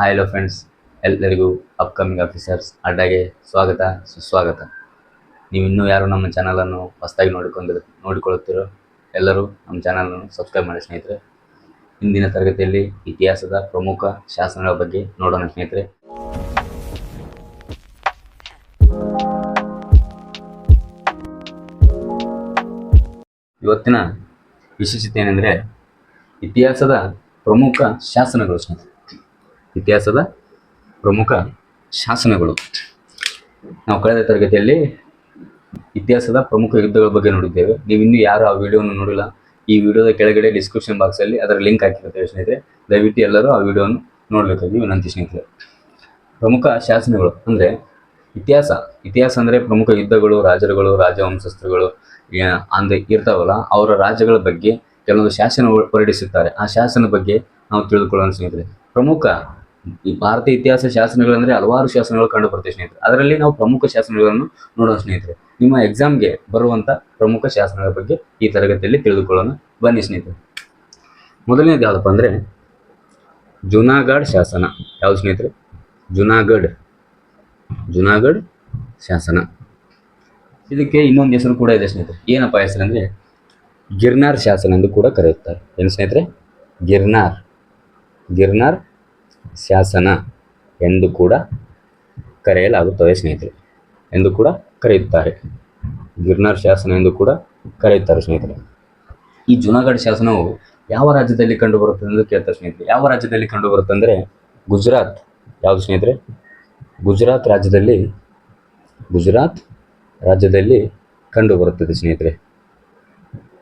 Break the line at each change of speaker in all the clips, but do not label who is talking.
Hi hello friends ಎಲ್ಲರಿಗೂ upcoming officers ಅಡ್ಡಾಗೆ ಸ್ವಾಗತ, ಸುಸ್ವಾಗತ. ನೀವು ಇನ್ನೂ ಯಾರು ನಮ್ಮ ಚಾನಲನ್ನು ಹೊಸದಾಗಿ ನೋಡಿಕೊಂಡಿರ ನೋಡಿಕೊಳ್ಳುತ್ತಿರೋ ಎಲ್ಲರೂ ನಮ್ಮ ಚಾನಲನ್ನು ಸಬ್ಸ್ಕ್ರೈಬ್ ಮಾಡಿ ಸ್ನೇಹಿತರೆ. ಇಂದಿನ ತರಗತಿಯಲ್ಲಿ ಇತಿಹಾಸದ ಪ್ರಮುಖ ಶಾಸನಗಳ ಬಗ್ಗೆ ನೋಡೋಣ ಸ್ನೇಹಿತರೆ. ಇವತ್ತಿನ ವಿಶೇಷತೆ ಏನೆಂದರೆ ಇತಿಹಾಸದ ಪ್ರಮುಖ ಶಾಸನಗಳು ಸ್ನೇಹಿತರೆ. ಇತಿಹಾಸದ ಪ್ರಮುಖ ಶಾಸನಗಳು. ನಾವು ಕಳೆದ ತರಗತಿಯಲ್ಲಿ ಇತಿಹಾಸದ ಪ್ರಮುಖ ಯುದ್ಧಗಳ ಬಗ್ಗೆ ನೋಡಿದ್ದೇವೆ. ನೀವು ಇನ್ನೂ ಯಾರು ಆ ವಿಡಿಯೋವನ್ನು ನೋಡಿಲ್ಲ, ಈ ವಿಡಿಯೋದ ಕೆಳಗಡೆ ಡಿಸ್ಕ್ರಿಪ್ಷನ್ ಬಾಕ್ಸಲ್ಲಿ ಅದರ ಲಿಂಕ್ ಹಾಕಿರುತ್ತೆ ಸ್ನೇಹಿತರೆ. ದಯವಿಟ್ಟು ಎಲ್ಲರೂ ಆ ವಿಡಿಯೋವನ್ನು ನೋಡಬೇಕಾಗಿ ವಿನಂತಿ ಸ್ನೇಹಿತರೆ. ಪ್ರಮುಖ ಶಾಸನಗಳು ಅಂದರೆ ಇತಿಹಾಸ. ಇತಿಹಾಸ ಅಂದರೆ ಪ್ರಮುಖ ಯುದ್ಧಗಳು, ರಾಜರುಗಳು, ರಾಜವಂಶಸ್ಥರುಗಳು ಅಂದರೆ ಅಂದ ಇರ್ತಾವಲ್ಲ, ಅವರ ರಾಜ್ಯಗಳ ಬಗ್ಗೆ ಕೆಲವೊಂದು ಶಾಸನ ಹೊರಡಿಸುತ್ತಾರೆ. ಆ ಶಾಸನ ಬಗ್ಗೆ ನಾವು ತಿಳಿದುಕೊಳ್ಳೋಣ ಸ್ನೇಹಿತರೆ. ಪ್ರಮುಖ ಈ ಭಾರತೀಯ ಇತಿಹಾಸ ಶಾಸನಗಳಂದ್ರೆ ಹಲವಾರು ಶಾಸನಗಳು ಕಂಡು ಬರ್ತವೆ ಸ್ನೇಹಿತರೆ. ಅದರಲ್ಲಿ ನಾವು ಪ್ರಮುಖ ಶಾಸನಗಳನ್ನು ನೋಡೋಣ ಸ್ನೇಹಿತರೆ. ನಿಮ್ಮ ಎಕ್ಸಾಮ್ಗೆ ಬರುವಂತ ಪ್ರಮುಖ ಶಾಸನಗಳ ಬಗ್ಗೆ ಈ ತರಗತಿಯಲ್ಲಿ ತಿಳಿದುಕೊಳ್ಳೋಣ. ಬನ್ನಿ ಸ್ನೇಹಿತರೆ. ಮೊದಲನೇದು ಯಾವ್ದಪ್ಪ ಅಂದ್ರೆ ಜುನಾಗಢ್ ಶಾಸನ. ಯಾವ್ದು ಸ್ನೇಹಿತರೆ? ಜುನಾಗಢ್. ಜುನಾಗಢ್ ಶಾಸನ. ಇದಕ್ಕೆ ಇನ್ನೊಂದು ಹೆಸರು ಕೂಡ ಇದೆ ಸ್ನೇಹಿತರೆ. ಏನಪ್ಪ ಹೆಸರು ಅಂದ್ರೆ ಗಿರ್ನಾರ್ ಶಾಸನ ಎಂದು ಕೂಡ ಕರೆಯುತ್ತಾರೆ. ಏನು ಸ್ನೇಹಿತರೆ? ಗಿರ್ನಾರ್. ಗಿರ್ನಾರ್ ಶಾಸನ ಎಂದು ಕೂಡ ಕರೆಯಲಾಗುತ್ತದೆ ಸ್ನೇಹಿತರೆ, ಎಂದು ಕೂಡ ಕರೆಯುತ್ತಾರೆ. ಗಿರ್ನಾರ್ ಶಾಸನ ಎಂದು ಕೂಡ ಕರೆಯುತ್ತಾರೆ ಸ್ನೇಹಿತರೆ. ಈ ಜುನಾಗಢ ಶಾಸನವು ಯಾವ ರಾಜ್ಯದಲ್ಲಿ ಕಂಡುಬರುತ್ತದೆ ಎಂದು ಕೇಳ್ತಾರೆ ಸ್ನೇಹಿತರೆ. ಯಾವ ರಾಜ್ಯದಲ್ಲಿ ಕಂಡುಬರುತ್ತೆ ಅಂದರೆ ಗುಜರಾತ್. ಯಾವುದು ಸ್ನೇಹಿತರೆ? ಗುಜರಾತ್ ರಾಜ್ಯದಲ್ಲಿ ಗುಜರಾತ್ ರಾಜ್ಯದಲ್ಲಿ ಕಂಡುಬರುತ್ತದೆ ಸ್ನೇಹಿತರೆ.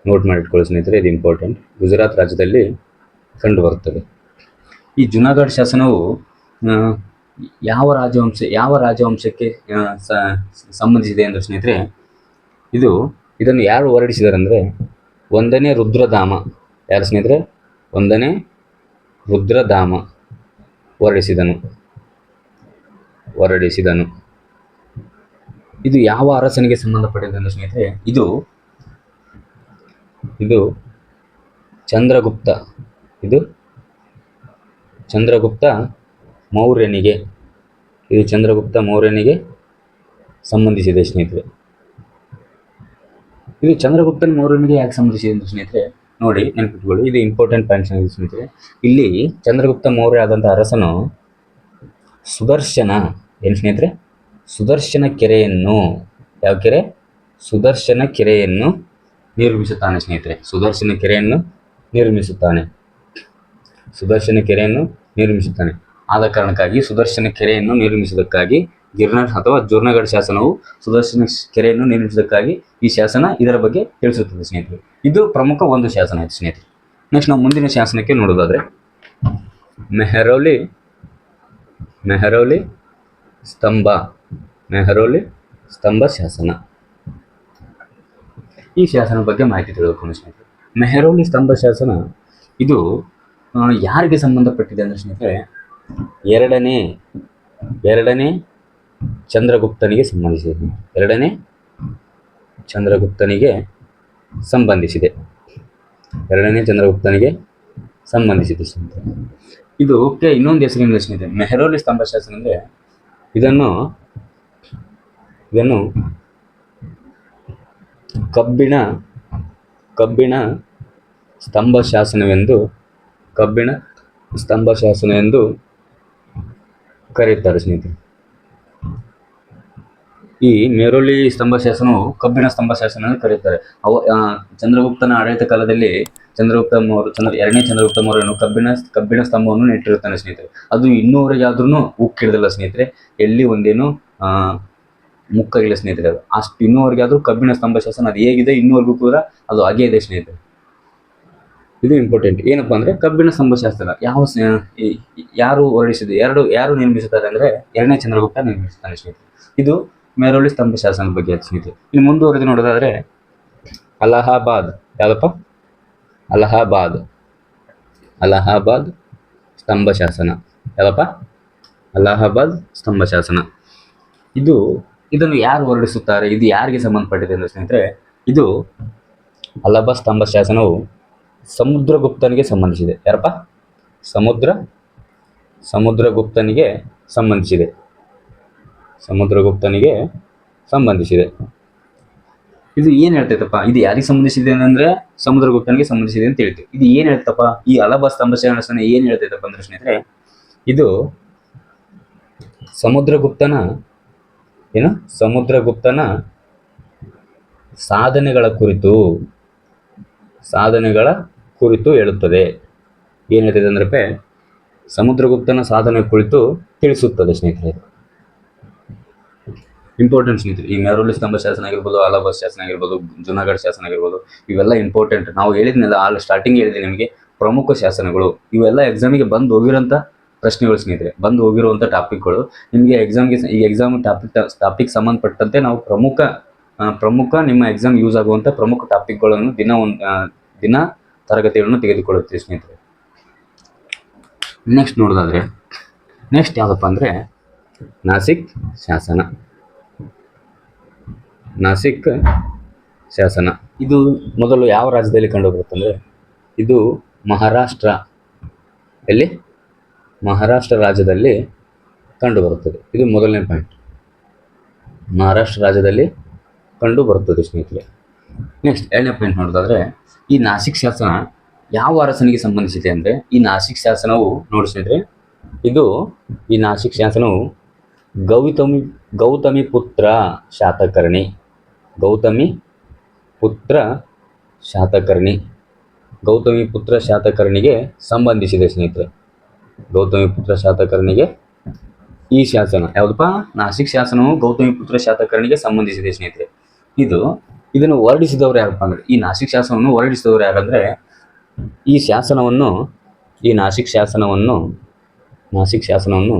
ನೋಟ್ ಮಾಡಿಟ್ಕೊಳ್ಳಿ ಸ್ನೇಹಿತರೆ, ಇದು ಇಂಪಾರ್ಟೆಂಟ್ ಗುಜರಾತ್ ರಾಜ್ಯದಲ್ಲಿ ಕಂಡುಬರುತ್ತದೆ. ಈ ಜುನಾಗಢ ಶಾಸನವು ಯಾವ ರಾಜವಂಶ, ಯಾವ ರಾಜವಂಶಕ್ಕೆ ಸಂಬಂಧಿಸಿದೆ ಅಂದರೆ ಸ್ನೇಹಿತರೆ, ಇದು, ಇದನ್ನು ಯಾರು ಹೊರಡಿಸಿದ್ದಾರೆ ಅಂದರೆ ಒಂದನೇ ರುದ್ರಧಾಮ. ಯಾರು ಸ್ನೇಹಿತರೆ? ಒಂದನೇ ರುದ್ರಧಾಮ ಹೊರಡಿಸಿದನು. ಹೊರಡಿಸಿದನು. ಇದು ಯಾವ ಅರಸನಿಗೆ ಸಂಬಂಧಪಟ್ಟಿದೆ ಸ್ನೇಹಿತರೆ, ಇದು ಇದು ಚಂದ್ರಗುಪ್ತ. ಇದು ಚಂದ್ರಗುಪ್ತ ಮೌರ್ಯನಿಗೆ. ಇದು ಚಂದ್ರಗುಪ್ತ ಮೌರ್ಯನಿಗೆ ಸಂಬಂಧಿಸಿದೆ ಸ್ನೇಹಿತರೆ. ಇದು ಚಂದ್ರಗುಪ್ತನ ಮೌರ್ಯನಿಗೆ ಯಾಕೆ ಸಂಬಂಧಿಸಿದೆ ಅಂತ ಸ್ನೇಹಿತರೆ, ನೋಡಿ, ನೆನಪಿಟ್ಕೊಳ್ಳಿ. ಇದು ಇಂಪಾರ್ಟೆಂಟ್ ಪಾಯಿಂಟ್ಸ್ ಸ್ನೇಹಿತರೆ. ಇಲ್ಲಿ ಚಂದ್ರಗುಪ್ತ ಮೌರ್ಯ ಆದಂಥ ಅರಸನು ಸುದರ್ಶನ, ಏನು ಸ್ನೇಹಿತರೆ? ಸುದರ್ಶನ ಕೆರೆಯನ್ನು, ಯಾವ ಕೆರೆ? ಸುದರ್ಶನ ಕೆರೆಯನ್ನು ನಿರ್ಮಿಸುತ್ತಾನೆ ಸ್ನೇಹಿತರೆ. ಸುದರ್ಶನ ಕೆರೆಯನ್ನು ನಿರ್ಮಿಸುತ್ತಾನೆ. ಸುದರ್ಶನ ಕೆರೆಯನ್ನು ನಿರ್ಮಿಸುತ್ತಾನೆ. ಆದ ಕಾರಣಕ್ಕಾಗಿ ಸುದರ್ಶನ ಕೆರೆಯನ್ನು ನಿರ್ಮಿಸುವುದಕ್ಕಾಗಿ ಗಿರ್ನರ್ ಅಥವಾ ಜೂರ್ನಗಢ ಶಾಸನವು ಸುದರ್ಶನ ಕೆರೆಯನ್ನು ನಿರ್ಮಿಸುವುದಕ್ಕಾಗಿ ಈ ಶಾಸನ ಇದರ ಬಗ್ಗೆ ತಿಳಿಸುತ್ತದೆ ಸ್ನೇಹಿತರೆ. ಇದು ಪ್ರಮುಖ ಒಂದು ಶಾಸನ ಇದೆ ಸ್ನೇಹಿತರೆ. ನೆಕ್ಸ್ಟ್ ನಾವು ಮುಂದಿನ ಶಾಸನಕ್ಕೆ ನೋಡೋದಾದರೆ ಮೆಹರೌಲಿ ಮೆಹರೌಲಿ ಸ್ತಂಭ ಮೆಹರೌಲಿ ಸ್ತಂಭ ಶಾಸನ. ಈ ಶಾಸನ ಬಗ್ಗೆ ಮಾಹಿತಿ ತಿಳ್ಕೊಂಡು ಸ್ನೇಹಿತರೆ. ಮೆಹರೌಲಿ ಸ್ತಂಭ ಶಾಸನ ಇದು ಯಾರಿಗೆ ಸಂಬಂಧಪಟ್ಟಿದೆ ಅಂದರೆ ಸ್ನೇಹಿತರೆ, ಎರಡನೇ ಎರಡನೇ ಚಂದ್ರಗುಪ್ತನಿಗೆ ಸಂಬಂಧಿಸಿದೆ. ಎರಡನೇ ಚಂದ್ರಗುಪ್ತನಿಗೆ ಸಂಬಂಧಿಸಿದೆ. ಎರಡನೇ ಚಂದ್ರಗುಪ್ತನಿಗೆ ಸಂಬಂಧಿಸಿದೆ ಸ್ನೇಹಿತರೆ. ಇದು ಓಕೆ ಇನ್ನೊಂದು ಹೆಸರಿನ ಸ್ನೇಹಿತರೆ? ಮೆಹರೋಲಿ ಸ್ತಂಭ ಶಾಸನ ಅಂದರೆ ಇದನ್ನು ಇದನ್ನು ಕಬ್ಬಿಣ ಕಬ್ಬಿಣ ಸ್ತಂಭ ಶಾಸನವೆಂದು ಕಬ್ಬಿಣ ಸ್ತಂಭ ಶಾಸನ ಎಂದು ಕರೆಯುತ್ತಾರೆ ಸ್ನೇಹಿತರೆ. ಈ ಮೇರೋಲಿ ಸ್ತಂಭ ಶಾಸನವು ಕಬ್ಬಿಣ ಸ್ತಂಭ ಶಾಸನ ಎಂದು ಕರೆಯುತ್ತಾರೆ. ಅವ ಚಂದ್ರಗುಪ್ತನ ಆಡಳಿತ ಕಾಲದಲ್ಲಿ ಚಂದ್ರಗುಪ್ತ ಮೌರ್ಯ, ಚಂದ್ರ, ಎರಡನೇ ಚಂದ್ರಗುಪ್ತ ಮೌರ್ಯನು ಕಬ್ಬಿಣ ಕಬ್ಬಿಣ ಸ್ತಂಭವನ್ನು ನೆಟ್ಟಿರುತ್ತಾನೆ ಸ್ನೇಹಿತರೆ. ಅದು ಇನ್ನೂವರೆಗಾದ್ರೂ ಆದ್ರೂ ಉಕ್ಕಿಡ್ದಿಲ್ಲ ಸ್ನೇಹಿತರೆ. ಎಲ್ಲಿ ಒಂದೇನು ಮುಕ್ಕಾಗಿಲ್ಲ ಸ್ನೇಹಿತರೆ ಅದು. ಅಷ್ಟು ಇನ್ನೂವರೆಗೆ ಆದರೂ ಕಬ್ಬಿಣ ಸ್ತಂಭ ಶಾಸನ ಅದು ಹೇಗಿದೆ ಇನ್ನೂವರೆಗೂ ಕೂಡ ಅದು ಹಾಗೇ ಇದೆ ಸ್ನೇಹಿತರೆ. ಇದು ಇಂಪಾರ್ಟೆಂಟ್ ಏನಪ್ಪಾ ಅಂದ್ರೆ ಕಬ್ಬಿಣ ಸ್ತಂಭಶಾಸ್ತ್ರ ಯಾವ ಯಾರು ಹೊರಡಿಸಿದ ಎರಡು ಯಾರು ನಿರ್ಮಿಸುತ್ತಾರೆ ಅಂದ್ರೆ ಎರಡನೇ ಚಂದ್ರಗುಪ್ತ ನಿರ್ಮಿಸುತ್ತಾನೆ ಸ್ನೇಹಿತರೆ. ಇದು ಮೇರೋಳಿ ಸ್ತಂಭ ಶಾಸನದ ಬಗ್ಗೆ ಸ್ನೇಹಿತರೆ. ಇನ್ನು ಮುಂದುವರೆದು ನೋಡೋದಾದ್ರೆ, ಅಲಹಾಬಾದ್. ಯಾವ್ದಪ್ಪ? ಅಲಹಾಬಾದ್. ಅಲಹಾಬಾದ್ ಸ್ತಂಭ ಶಾಸನ ಯಾವಪ್ಪ ಅಲಹಾಬಾದ್ ಸ್ತಂಭ ಶಾಸನ ಇದು ಇದನ್ನು ಯಾರು ಹೊರಡಿಸುತ್ತಾರೆ? ಇದು ಯಾರಿಗೆ ಸಂಬಂಧಪಟ್ಟಿದೆ ಅಂದರೆ ಸ್ನೇಹಿತರೆ, ಇದು ಅಲಹಾಬಾದ್ ಸ್ತಂಭ ಶಾಸನವು ಸಮುದ್ರಗುಪ್ತನಿಗೆ ಸಂಬಂಧಿಸಿದೆ. ಯಾರಪ್ಪ? ಸಮುದ್ರ, ಸಮುದ್ರಗುಪ್ತನಿಗೆ ಸಂಬಂಧಿಸಿದೆ. ಸಮುದ್ರಗುಪ್ತನಿಗೆ ಸಂಬಂಧಿಸಿದೆ. ಇದು ಏನು ಹೇಳ್ತೈತಪ್ಪ? ಇದು ಯಾರಿಗೆ ಸಂಬಂಧಿಸಿದೆ ಅಂದ್ರೆ ಸಮುದ್ರಗುಪ್ತನಿಗೆ ಸಂಬಂಧಿಸಿದೆ ಅಂತ ಹೇಳ್ತೀವಿ. ಇದು ಏನು ಹೇಳ್ತಪ್ಪ ಈ ಅಲಬ ಸ್ತಂಭ ಶಾಸನ ಏನು ಹೇಳ್ತೈತಪ್ಪ ಅಂದ್ರೆ ಸ್ನೇಹಿತರೆ, ಇದು ಸಮುದ್ರಗುಪ್ತನ ಏನು? ಸಮುದ್ರಗುಪ್ತನ ಸಾಧನೆಗಳ ಕುರಿತು, ಸಾಧನೆಗಳ ಕುರಿತು ಹೇಳುತ್ತದೆ. ಏನು ಹೇಳ್ತದೆ ಅಂದ್ರೆ ಸಮುದ್ರಗುಪ್ತನ ಸಾಧನೆ ಕುರಿತು ತಿಳಿಸುತ್ತದೆ ಸ್ನೇಹಿತರೆ ಇಂಪಾರ್ಟೆಂಟ್ ಸ್ನೇಹಿತರೆ, ಈ ಮೆರೋಲಿ ಸ್ತಂಭ ಶಾಸನ ಆಗಿರ್ಬೋದು ಅಲಹಾಬಾದ್ ಶಾಸನ ಆಗಿರ್ಬೋದು ಜುನಾಗಢ ಶಾಸನ ಆಗಿರ್ಬೋದು, ಇವೆಲ್ಲ ಇಂಪಾರ್ಟೆಂಟ್ ನಾವು ಹೇಳಿದ್ನಲ್ಲ ಆಲ್ ಸ್ಟಾರ್ಟಿಂಗ್ ಹೇಳಿದೆ ನಿಮಗೆ, ಪ್ರಮುಖ ಶಾಸನಗಳು. ಇವೆಲ್ಲ ಎಕ್ಸಾಮಿಗೆ ಬಂದು ಹೋಗಿರೋಂಥ ಪ್ರಶ್ನೆಗಳು ಸ್ನೇಹಿತರೆ, ಬಂದು ಹೋಗಿರುವಂಥ ಟಾಪಿಕ್ಗಳು ನಿಮಗೆ ಎಕ್ಸಾಮ್ಗೆ ಈ ಎಕ್ಸಾಮ್ ಟಾಪಿಕ್ ಟಾಪಿಕ್ ಸಂಬಂಧಪಟ್ಟಂತೆ ನಾವು ಪ್ರಮುಖ ಪ್ರಮುಖ ನಿಮ್ಮ ಎಕ್ಸಾಮ್ ಯೂಸ್ ಆಗುವಂಥ ಪ್ರಮುಖ ಟಾಪಿಕ್ಗಳನ್ನು ದಿನ ಒಂದು ದಿನ ತರಗತಿಗಳನ್ನು ತೆಗೆದುಕೊಳ್ಳುತ್ತೀವಿ ಸ್ನೇಹಿತರೆ. ನೆಕ್ಸ್ಟ್ ನೋಡೋದಾದ್ರೆ ನೆಕ್ಸ್ಟ್ ಯಾವುದಪ್ಪ ಅಂದರೆ, ನಾಸಿಕ್ ಶಾಸನ. ನಾಸಿಕ್ ಶಾಸನ. ಇದು ಮೊದಲು ಯಾವ ರಾಜ್ಯದಲ್ಲಿ ಕಂಡುಬರುತ್ತಂದರೆ ಇದು ಮಹಾರಾಷ್ಟ್ರ ಎಲ್ಲಿ ಮಹಾರಾಷ್ಟ್ರ ರಾಜ್ಯದಲ್ಲಿ ಕಂಡುಬರುತ್ತದೆ. ಇದು ಮೊದಲನೇ ಪಾಯಿಂಟ್ ಮಹಾರಾಷ್ಟ್ರ ರಾಜ್ಯದಲ್ಲಿ ಕಂಡು ಬರುತ್ತದೆ ಸ್ನೇಹಿತರೆ. ನೆಕ್ಸ್ಟ್ ಎರಡನೇ ಪಾಯಿಂಟ್ ನೋಡೋದಾದ್ರೆ ಈ ನಾಸಿಕ್ ಶಾಸನ ಯಾವ ಅರಸನಿಗೆ ಸಂಬಂಧಿಸಿದೆ ಅಂದರೆ ಈ ನಾಸಿಕ್ ಶಾಸನವು ನೋಡಿ ಸ್ನೇಹಿತರೆ, ಇದು ಈ ನಾಸಿಕ್ ಶಾಸನವು ಗೌತಮಿ ಗೌತಮಿ ಪುತ್ರ ಶಾತಕರ್ಣಿ, ಗೌತಮಿ ಪುತ್ರ ಶಾತಕರ್ಣಿ, ಗೌತಮಿ ಪುತ್ರ ಶಾತಕರ್ಣಿಗೆ ಸಂಬಂಧಿಸಿದೆ ಸ್ನೇಹಿತರೆ. ಗೌತಮಿ ಪುತ್ರ ಶಾತಕರ್ಣಿಗೆ ಈ ಶಾಸನ, ಯಾವುದಪ್ಪ? ನಾಸಿಕ್ ಶಾಸನವು ಗೌತಮಿ ಪುತ್ರ ಶಾತಕರ್ಣಿಗೆ ಸಂಬಂಧಿಸಿದೆ ಸ್ನೇಹಿತರೆ. ಇದು ಇದನ್ನು ಹೊರಡಿಸಿದವರು ಯಾರಪ್ಪ ಅಂದ್ರೆ, ಈ ನಾಸಿಕ್ ಶಾಸನವನ್ನು ಹೊರಡಿಸಿದವರು ಯಾರಂದ್ರೆ, ಈ ಶಾಸನವನ್ನು, ಈ ನಾಸಿಕ್ ಶಾಸನವನ್ನು ನಾಸಿಕ್ ಶಾಸನವನ್ನು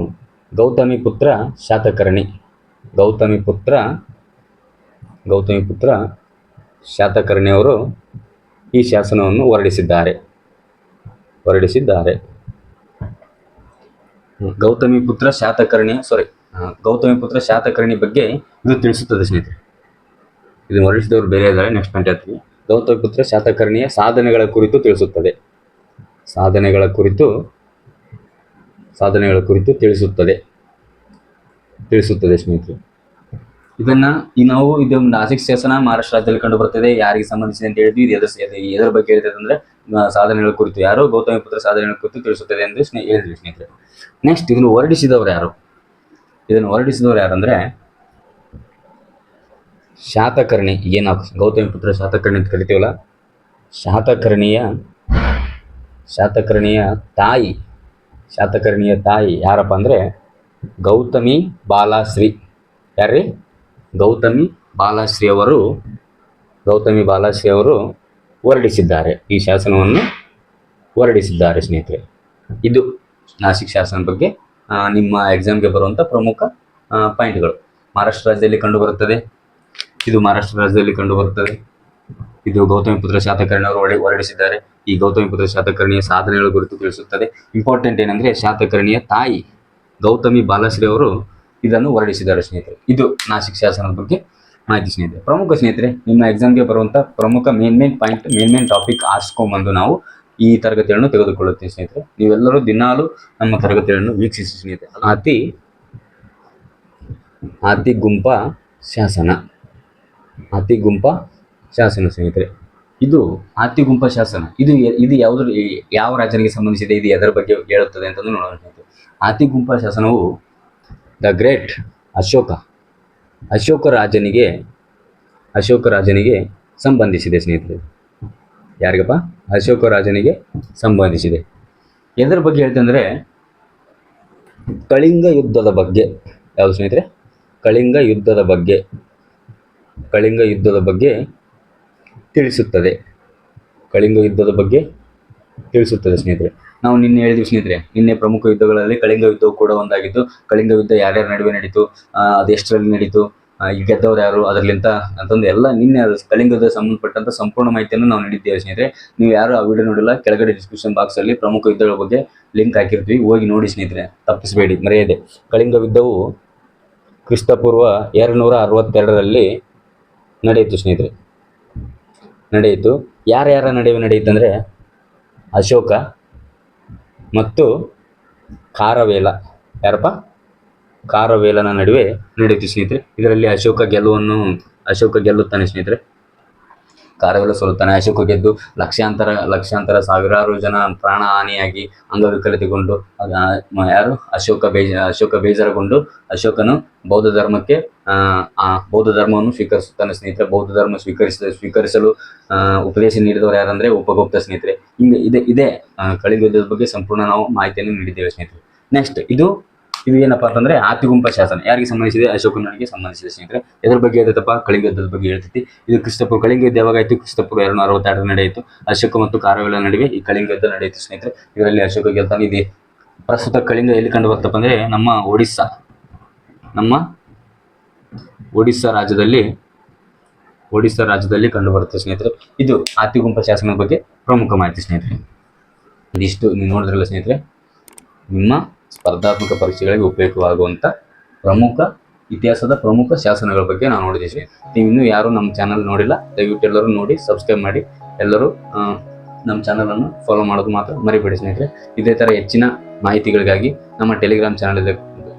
ಗೌತಮಿ ಪುತ್ರ ಶಾತಕರ್ಣಿ, ಗೌತಮಿ ಪುತ್ರ ಗೌತಮಿ ಪುತ್ರ ಶಾತಕರ್ಣಿಯವರು ಈ ಶಾಸನವನ್ನು ಹೊರಡಿಸಿದ್ದಾರೆ ಹೊರಡಿಸಿದ್ದಾರೆ. ಗೌತಮಿ ಪುತ್ರ ಶಾತಕರ್ಣಿ ಸಾರಿ ಗೌತಮಿ ಪುತ್ರ ಶಾತಕರ್ಣಿ ಬಗ್ಗೆ ಇದು ತಿಳಿಸುತ್ತದೆ ಸ್ನೇಹಿತರೆ ಇದು ಹೊರಡಿಸಿದವರು ಬೇರೆ ಇದ್ದಾರೆ. ನೆಕ್ಸ್ಟ್ ಪಾಯಿಂಟ್ ಪುತ್ರ ಶಾತಕರ್ಣಿಯ ಸಾಧನೆಗಳ ಕುರಿತು ತಿಳಿಸುತ್ತದೆ. ಸಾಧನೆಗಳ ಕುರಿತು ಸಾಧನೆಗಳ ಕುರಿತು ತಿಳಿಸುತ್ತದೆ. ತಿಳಿಸುತ್ತದೆ ಸ್ನೇಹಿತರು. ಇದನ್ನ ಈ ನಾವು ಇದು ನಾಸಿಕ್ ಶಾಸನ ಮಹಾರಾಷ್ಟ್ರ ರಾಜ್ಯದಲ್ಲಿ ಕಂಡು ಬರ್ತದೆ. ಯಾರಿಗೆ ಸಂಬಂಧಿಸಿದೆ ಅಂತ ಹೇಳಿದ್ವಿ. ಇದು ಎದ್ರ ಇದು ಎದರ ಬಗ್ಗೆ ಹೇಳ್ತದೆ ಅಂದ್ರೆ ಸಾಧನೆಗಳ ಕುರಿತು ಯಾರು, ಗೌತಮಿ ಪುತ್ರ ಸಾಧನೆಗಳ ಕುರಿತು ತಿಳಿಸುತ್ತದೆ ಎಂದು ಸ್ನೇಹ ಹೇಳಿದ್ವಿ ಸ್ನೇಹಿತರೆ. ನೆಕ್ಸ್ಟ್ ಇದನ್ನು ಹೊರಡಿಸಿದವರು ಯಾರು? ಇದನ್ನು ಹೊರಡಿಸಿದವರು ಯಾರಂದ್ರೆ ಶಾತಕರ್ಣಿ, ಏನು ಗೌತಮಿ ಪುತ್ರ ಶಾತಕರ್ಣಿ ಅಂತ ಕರಿತೀವಲ್ಲ? ಶಾತಕರ್ಣಿಯ ಶಾತಕರ್ಣಿಯ ತಾಯಿ ಶಾತಕರ್ಣಿಯ ತಾಯಿ ಯಾರಪ್ಪ ಅಂದರೆ ಗೌತಮಿ ಬಾಲಾಶ್ರೀ. ಯಾರ್ರಿ? ಗೌತಮಿ ಬಾಲಾಶ್ರೀ ಅವರು, ಗೌತಮಿ ಬಾಲಾಶ್ರೀ ಅವರು ಹೊರಡಿಸಿದ್ದಾರೆ. ಈ ಶಾಸನವನ್ನು ಹೊರಡಿಸಿದ್ದಾರೆ ಸ್ನೇಹಿತರೆ. ಇದು ನಾಸಿಕ್ ಶಾಸನ ಬಗ್ಗೆ ನಿಮ್ಮ ಎಕ್ಸಾಮ್ಗೆ ಬರುವಂಥ ಪ್ರಮುಖ ಪಾಯಿಂಟ್ಗಳು ಮಹಾರಾಷ್ಟ್ರ ರಾಜ್ಯದಲ್ಲಿ ಕಂಡುಬರುತ್ತದೆ ಇದು ಮಹಾರಾಷ್ಟ್ರ ರಾಜ್ಯದಲ್ಲಿ ಕಂಡುಬರುತ್ತದೆ. ಇದು ಗೌತಮಿ ಪುತ್ರ ಶಾತಕರ್ಣಿ ಅವರು ಹೊರಡಿ, ಹೊರಡಿಸಿದ್ದಾರೆ. ಈ ಗೌತಮಿ ಪುತ್ರ ಶಾತಕರ್ಣಿಯ ಸಾಧನೆಗಳ ಕುರಿತು ತಿಳಿಸುತ್ತದೆ. ಇಂಪಾರ್ಟೆಂಟ್ ಏನಂದ್ರೆ ಶಾತಕರ್ಣಿಯ ತಾಯಿ ಗೌತಮಿ ಬಾಲಶ್ರೀ ಅವರು ಇದನ್ನು ಹೊರಡಿಸಿದ್ದಾರೆ ಸ್ನೇಹಿತರೆ. ಇದು ನಾಸಿಕ್ ಶಾಸನದ ಬಗ್ಗೆ ಮಾಹಿತಿ ಸ್ನೇಹಿತರೆ. ಪ್ರಮುಖ ಸ್ನೇಹಿತರೆ, ನಿಮ್ಮ ಎಕ್ಸಾಮ್ಗೆ ಬರುವಂಥ ಪ್ರಮುಖ main main point main main topic ಆರಿಸ್ಕೊಂಡ್ಬಂದು ನಾವು ಈ ತರಗತಿಗಳನ್ನು ತೆಗೆದುಕೊಳ್ಳುತ್ತೇವೆ ಸ್ನೇಹಿತರೆ. ನೀವೆಲ್ಲರೂ ದಿನಾಲು ನಮ್ಮ ತರಗತಿಗಳನ್ನು ವೀಕ್ಷಿಸಿ ಸ್ನೇಹಿತರೆ. ಅತಿ ಅತಿ ಗುಂಪ ಶಾಸನ. ಅತಿ ಗುಂಪ ಶಾಸನ ಸ್ನೇಹಿತರೆ. ಇದು ಅತಿ ಗುಂಪ ಶಾಸನ. ಇದು ಇದು ಯಾವ್ದ್ರ ಯಾವ ರಾಜನಿಗೆ ಸಂಬಂಧಿಸಿದೆ, ಇದು ಎದರ ಬಗ್ಗೆ ಹೇಳುತ್ತದೆ ಅಂತಂದು ನೋಡೋಣ ಸ್ನೇಹಿತರೆ. ಅತಿ ಗುಂಪ ಶಾಸನವು ದ ಗ್ರೇಟ್ ಅಶೋಕ. ಅಶೋಕ ರಾಜನಿಗೆ ಅಶೋಕ ರಾಜನಿಗೆ ಸಂಬಂಧಿಸಿದೆ ಸ್ನೇಹಿತರೆ. ಯಾರಿಗಪ್ಪ? ಅಶೋಕ ರಾಜನಿಗೆ ಸಂಬಂಧಿಸಿದೆ. ಎದರ ಬಗ್ಗೆ ಹೇಳ್ತಂದ್ರೆ ಕಳಿಂಗ ಯುದ್ಧದ ಬಗ್ಗೆ. ಯಾವುದು ಸ್ನೇಹಿತರೆ? ಕಳಿಂಗ ಯುದ್ಧದ ಬಗ್ಗೆ. ಕಳಿಂಗ ಯುದ್ಧದ ಬಗ್ಗೆ ತಿಳಿಸುತ್ತದೆ. ಕಳಿಂಗ ಯುದ್ಧದ ಬಗ್ಗೆ ತಿಳಿಸುತ್ತದೆ ಸ್ನೇಹಿತರೆ. ನಾವು ನಿನ್ನೆ ಹೇಳಿದ್ವಿ ಸ್ನೇಹಿತರೆ ನಿನ್ನೆ ಪ್ರಮುಖ ಯುದ್ಧಗಳಲ್ಲಿ ಕಳಿಂಗ ಯುದ್ಧವು ಕೂಡ ಒಂದಾಗಿದ್ದು ಕಳಿಂಗ ಯುದ್ಧ ಯಾರ್ಯಾರ ನಡುವೆ ನಡೀತು ಆ, ಅದು ಎಷ್ಟರಲ್ಲಿ ನಡೀತು ಗೆದ್ದವ್ರು ಯಾರು ಅದರಲ್ಲಿಂತ ಅಂತಂದು ಎಲ್ಲ ನಿನ್ನೆ ಅದು ಕಳಿಂಗದ ಸಂಬಂಧಪಟ್ಟಂತ ಸಂಪೂರ್ಣ ಮಾಹಿತಿಯನ್ನು ನಾವು ನೀಡಿದ್ದೇವೆ ಸ್ನೇಹಿತರೆ. ನೀವು ಯಾರು ಆ ವಿಡಿಯೋ ನೋಡಿಲ್ಲ ಕೆಳಗಡೆ ಡಿಸ್ಕ್ರಿಪ್ಷನ್ ಬಾಕ್ಸ್ ಅಲ್ಲಿ ಪ್ರಮುಖ ಯುದ್ಧಗಳ ಬಗ್ಗೆ ಲಿಂಕ್ ಹಾಕಿರ್ತೀವಿ. ಹೋಗಿ ನೋಡಿ ಸ್ನೇಹಿತರೆ ತಪ್ಪಿಸಬೇಡಿ ಮರೆಯದೆ. ಕಳಿಂಗ ಯುದ್ಧವು ಕ್ರಿಸ್ತಪೂರ್ವ ಎರಡುನೂರ ಅರವತ್ತೆರಡರಲ್ಲಿ ನಡೆಯಿತು ಸ್ನೇಹಿತರೆ. ನಡೆಯಿತು. ಯಾರ್ಯಾರ ನಡುವೆ ನಡೆಯಿತು ಅಂದರೆ ಅಶೋಕ ಮತ್ತು ಕಾರವೇಲ. ಯಾರಪ್ಪ? ಕಾರವೇಲನ ನಡುವೆ ನಡೆಯಿತು ಸ್ನೇಹಿತರೆ. ಇದರಲ್ಲಿ ಅಶೋಕ ಗೆಲುವನ್ನು ಅಶೋಕ ಗೆಲ್ಲುತ್ತಾನೆ ಸ್ನೇಹಿತರೆ. ಸೋಲುತ್ತಾನೆ ಅಶೋಕ ಗೆದ್ದು ಲಕ್ಷಾಂತರ ಲಕ್ಷಾಂತರ ಸಾವಿರಾರು ಜನ ಪ್ರಾಣ ಹಾನಿಯಾಗಿ ಅಂಗವಿಕಲಿತಗೊಂಡು ಯಾರು? ಅಶೋಕ ಬೇಜ ಅಶೋಕ ಬೇಜಾರಗೊಂಡು ಅಶೋಕನು ಬೌದ್ಧ ಧರ್ಮಕ್ಕೆ ಆ, ಬೌದ್ಧ ಧರ್ಮವನ್ನು ಸ್ವೀಕರಿಸುತ್ತಾನೆ ಸ್ನೇಹಿತರೆ ಬೌದ್ಧ ಧರ್ಮ ಸ್ವೀಕರಿಸ ಸ್ವೀಕರಿಸಲು ಉಪದೇಶ ನೀಡಿದವರು ಯಾರಂದ್ರೆ ಉಪಗುಪ್ತ ಸ್ನೇಹಿತರೆ. ಹಿಂಗೆ ಇದೆ ಇದೆ ಕಳಿಗ ಬಗ್ಗೆ ಸಂಪೂರ್ಣ ನಾವು ಮಾಹಿತಿಯನ್ನು ನೀಡಿದ್ದೇವೆ ಸ್ನೇಹಿತರೆ. ನೆಕ್ಸ್ಟ್ ಇದು ಇದು ಏನಪ್ಪ ಅಂತಂದ್ರೆ ಆತಿಗುಂಪ ಶಾಸನ. ಯಾರಿಗೆ ಸಂಬಂಧಿಸಿದೆ? ಅಶೋಕನಿಗೆ ಸಂಬಂಧಿಸಿದೆ ಸ್ನೇಹಿತರೆ. ಇದ್ರ ಬಗ್ಗೆ ಹೇಳ್ತಪ್ಪ ಕಳಿಂಗ ಯುದ್ಧದ ಬಗ್ಗೆ ಹೇಳ್ತೈತಿ. ಇದು ಕ್ರಿಸ್ತಪುರ ಕಳಿಂಗ ಯುದ್ಧ ಯಾವಾಗಾಯ್ತು ಕ್ರಿಸ್ತಪುರ ಎರಡು ಅರವತ್ತೆರಡರ ನಡೆಯಿತು. ಅಶೋಕ ಮತ್ತು ಕಾರವೇಲ ನಡುವೆ ಈ ಕಳಿಂಗ ಯುದ್ಧ ನಡೆಯಿತು ಸ್ನೇಹಿತರೆ. ಇದರಲ್ಲಿ ಅಶೋಕ ಗೆಲ್ತಾನೆ. ಇದೆ ಪ್ರಸ್ತುತ ಕಳಿಂಗ ಎಲ್ಲಿ ಕಂಡು ಬರ್ತಪ್ಪ ಅಂದ್ರೆ ನಮ್ಮ ಒಡಿಸ್ಸಾ. ನಮ್ಮ ಒಡಿಸ್ಸಾ ರಾಜ್ಯದಲ್ಲಿ ಒಡಿಸ್ಸಾ ರಾಜ್ಯದಲ್ಲಿ ಕಂಡು ಬರುತ್ತೆ ಸ್ನೇಹಿತರೆ. ಇದು ಆತಿಗುಂಪ ಶಾಸನದ ಬಗ್ಗೆ ಪ್ರಮುಖ ಮಾಹಿತಿ ಸ್ನೇಹಿತರೆ. ಇದಿಷ್ಟು ನೀವು ನೋಡಿದ್ರಲ್ಲ ಸ್ನೇಹಿತರೆ. ನಿಮ್ಮ ಸ್ಪರ್ಧಾತ್ಮಕ ಪರೀಕ್ಷೆಗಳಿಗೆ ಉಪಯೋಗವಾಗುವಂಥ ಪ್ರಮುಖ ಇತಿಹಾಸದ ಪ್ರಮುಖ ಶಾಸನಗಳ ಬಗ್ಗೆ ನಾವು ನೋಡಿದ್ದೀವಿ ನೀವು ಇನ್ನೂ ಯಾರು ನಮ್ಮ ಚಾನಲ್ ನೋಡಿಲ್ಲ, ದಯವಿಟ್ಟು ಎಲ್ಲರೂ ನೋಡಿ, ಸಬ್ಸ್ಕ್ರೈಬ್ ಮಾಡಿ, ಎಲ್ಲರೂ ನಮ್ಮ ಚಾನಲನ್ನು ಫಾಲೋ ಮಾಡೋದು ಮಾತ್ರ ಮರಿಬೇಡಿ ಸ್ನೇಹಿತರೆ. ಇದೇ ಥರ ಹೆಚ್ಚಿನ ಮಾಹಿತಿಗಳಿಗಾಗಿ ನಮ್ಮ ಟೆಲಿಗ್ರಾಮ್ ಚಾನಲ್ ಇದೆ.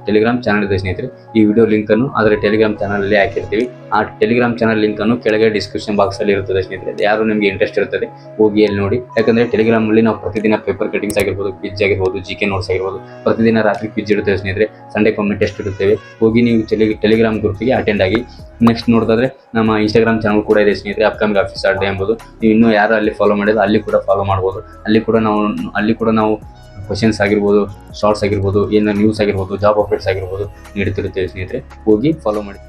ಟೆಲಿಗ್ರಾಮ್ ಚಾನಲ್ ಇದೆ ಸ್ನೇಹಿತರೆ. ಈ ವಿಡಿಯೋ ಲಿಂಕನ್ನು ಅದರ ಟೆಲಿಗ್ರಾಮ್ ಚಾನಲಲ್ಲಿ ಹಾಕಿರ್ತೀವಿ. ಆ ಟೆಲಿಗ್ರಾಮ್ ಚಾನಲ್ ಲಿಂಕನ್ನು ಕೆಳಗೆ ಡಿಸ್ಕ್ರಿಪ್ಷನ್ ಬಾಕ್ಸಲ್ಲಿ ಇರುತ್ತದೆ ಸ್ನೇಹಿತರೆ. ಯಾರು ನಿಮಗೆ ಇಂಟ್ರೆಸ್ಟ್ ಇರುತ್ತದೆ, ಹೋಗಿ ಅಲ್ಲಿ ನೋಡಿ. ಯಾಕಂದರೆ ಟೆಲಿಗ್ರಾಮಲ್ಲಿ ನಾವು ಪ್ರತಿದಿನ ಪೇಪರ್ ಕಟಿಂಗ್ಸ್ ಆಗಿರ್ಬೋದು ಕ್ವಿಜ್ ಆಗಿರ್ಬೋದು ಜಿ ಕೆ ನೋಟ್ಸ್ ಆಗಿರ್ಬೋದು, ಪ್ರತಿದಿನ ರಾತ್ರಿ ಕ್ವಿಜ್ ಇರುತ್ತೆ ಸ್ನೇಹಿತರೆ. ಸಂಡೇ ಕೊಮ್ಮೆ ಟೆಸ್ಟ್ ಇರುತ್ತೇವೆ ಹೋಗಿ ನೀವು ಟೆಲಿ ಟೆಲಿಗ್ರಾಮ್ ಗ್ರೂಪಿಗೆ ಅಟೆಂಡ್ ಆಗಿ. ನೆಕ್ಸ್ಟ್ ನೋಡೋದಾದ್ರೆ ನಮ್ಮ ಇನ್ಸ್ಟಾಗ್ರಾಮ್ ಚಾನಲ್ ಕೂಡ ಇದೆ ಸ್ನೇಹಿತರೆ ಅಪ್ಕಮಿಂಗ್ ಆಫೀಸ್ ಅಡ್ಡೆ ಎಂಬುದು. ನೀವು ಇನ್ನೂ ಯಾರು ಅಲ್ಲಿ ಫಾಲೋ ಮಾಡಿದ್ರೆ ಅಲ್ಲಿ ಕೂಡ ಫಾಲೋ ಮಾಡ್ಬೋದು. ಅಲ್ಲಿ ಕೂಡ ನಾವು, ಅಲ್ಲಿ ಕೂಡ ನಾವು ಕ್ವಶನ್ಸ್ ಆಗಿರ್ಬೋದು ಶಾರ್ಟ್ಸ್ ಆಗಿರ್ಬೋದು ಏನೋ ನ್ಯೂಸ್ ಆಗಿರ್ಬೋದು ಜಾಬ್ ಅಪ್ಡೇಟ್ಸ್ ಆಗಿರ್ಬೋದು ನೀಡುತ್ತಿರುತ್ತೇವೆ ಸ್ನೇಹಿತರೆ ಹೋಗಿ ಫಾಲೋ ಮಾಡಿ.